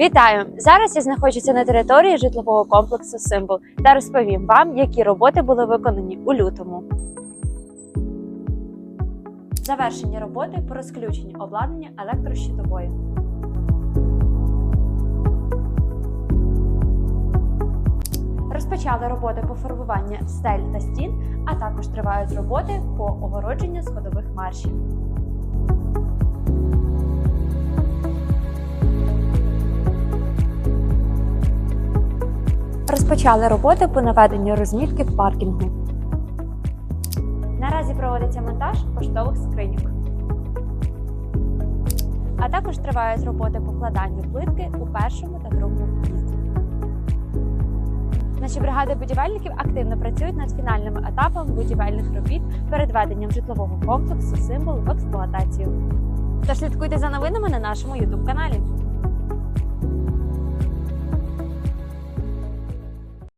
Вітаю! Зараз я знаходжуся на території житлового комплексу Символ та розповім вам, які роботи були виконані у лютому. Завершені роботи по розключенню обладнання електрощитової. Розпочали роботи по фарбуванню стель та стін, а також тривають роботи по огородженню сходових маршів. Розпочали роботи по наведенню розмітки в паркінгу. Наразі проводиться монтаж поштових скриньок. А також тривають роботи по вкладанню плитки у першому та другому під'їзді. Наші бригади будівельників активно працюють над фінальними етапами будівельних робіт перед введенням житлового комплексу символ в експлуатацію. Тож слідкуйте за новинами на нашому YouTube каналі.